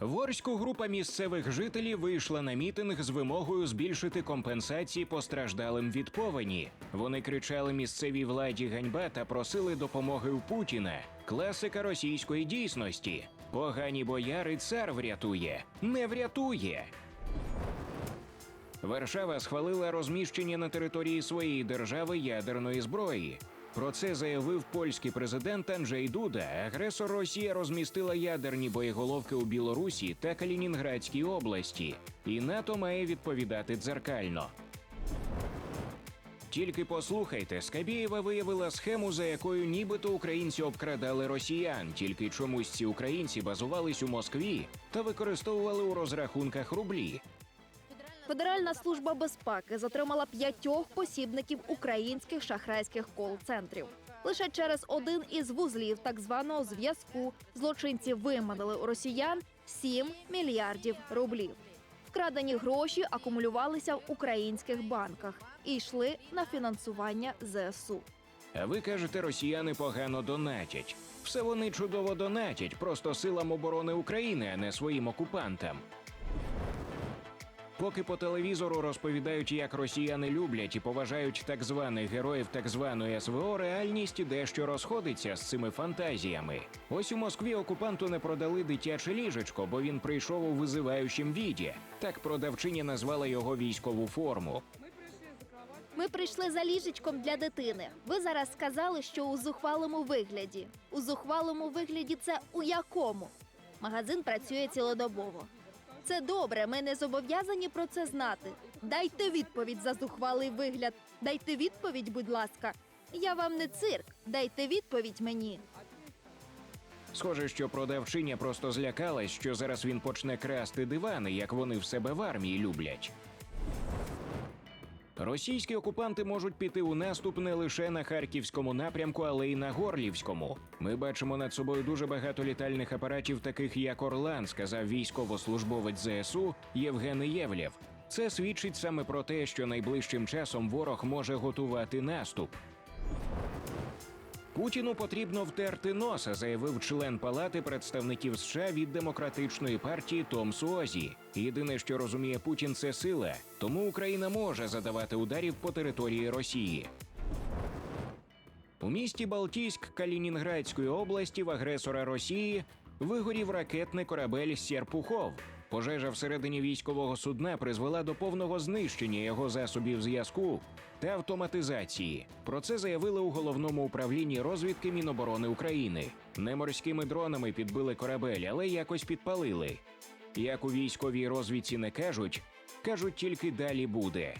В Орську група місцевих жителів вийшла на мітинг з вимогою збільшити компенсації постраждалим від повені. Вони кричали місцевій владі ганьба та просили допомоги у Путіна. Класика російської дійсності. Погані бояри цар врятує, не врятує. Варшава схвалила розміщення на території своєї держави ядерної зброї. Про це заявив польський президент Анджей Дуда. Агресор Росія розмістила ядерні боєголовки у Білорусі та Калінінградській області, і НАТО має відповідати дзеркально. Тільки послухайте, Скабєєва виявила схему, за якою нібито українці обкрадали росіян. Тільки чомусь ці українці базувались у Москві та використовували у розрахунках рублі. Федеральна служба безпеки затримала п'ятьох посібників українських шахрайських кол-центрів. Лише через один із вузлів так званого зв'язку злочинці виманили у росіян 7 мільярдів рублів. Вкрадені гроші акумулювалися в українських банках і йшли на фінансування ЗСУ. А ви кажете, росіяни погано донатять. Все вони чудово донатять, просто силам оборони України, а не своїм окупантам. Поки по телевізору розповідають, як росіяни люблять і поважають так званих героїв так званої СВО, реальність дещо розходиться з цими фантазіями. Ось у Москві окупанту не продали дитяче ліжечко, бо він прийшов у визиваючім віді. Так продавчиня назвала його військову форму. Ми прийшли за ліжечком для дитини. Ви зараз сказали, що у зухвалому вигляді. У зухвалому вигляді це у якому? Магазин працює цілодобово. Це добре, ми не зобов'язані про це знати. Дайте відповідь за зухвалий вигляд. Дайте відповідь, будь ласка. Я вам не цирк. Дайте відповідь мені. Схоже, що продавчиня просто злякалась, що зараз він почне красти дивани, як вони в себе в армії люблять. Російські окупанти можуть піти у наступ не лише на харківському напрямку, але й на горлівському. Ми бачимо над собою дуже багато літальних апаратів, таких як Орлан, сказав військовослужбовець ЗСУ Євген Євлєв. Це свідчить саме про те, що найближчим часом ворог може готувати наступ. Путіну потрібно втерти носа, заявив член Палати представників США від демократичної партії Том Суозі. Єдине, що розуміє Путін, це сила, тому Україна може задавати ударів по території Росії. У місті Балтійськ Калінінградської області в агресора Росії вигорів ракетний корабель Сєрпухов. Пожежа всередині військового судна призвела до повного знищення його засобів зв'язку та автоматизації. Про це заявили у головному управлінні розвідки Міноборони України. Не морськими дронами підбили корабель, але якось підпалили. Як у військовій розвідці не кажуть, кажуть тільки далі буде.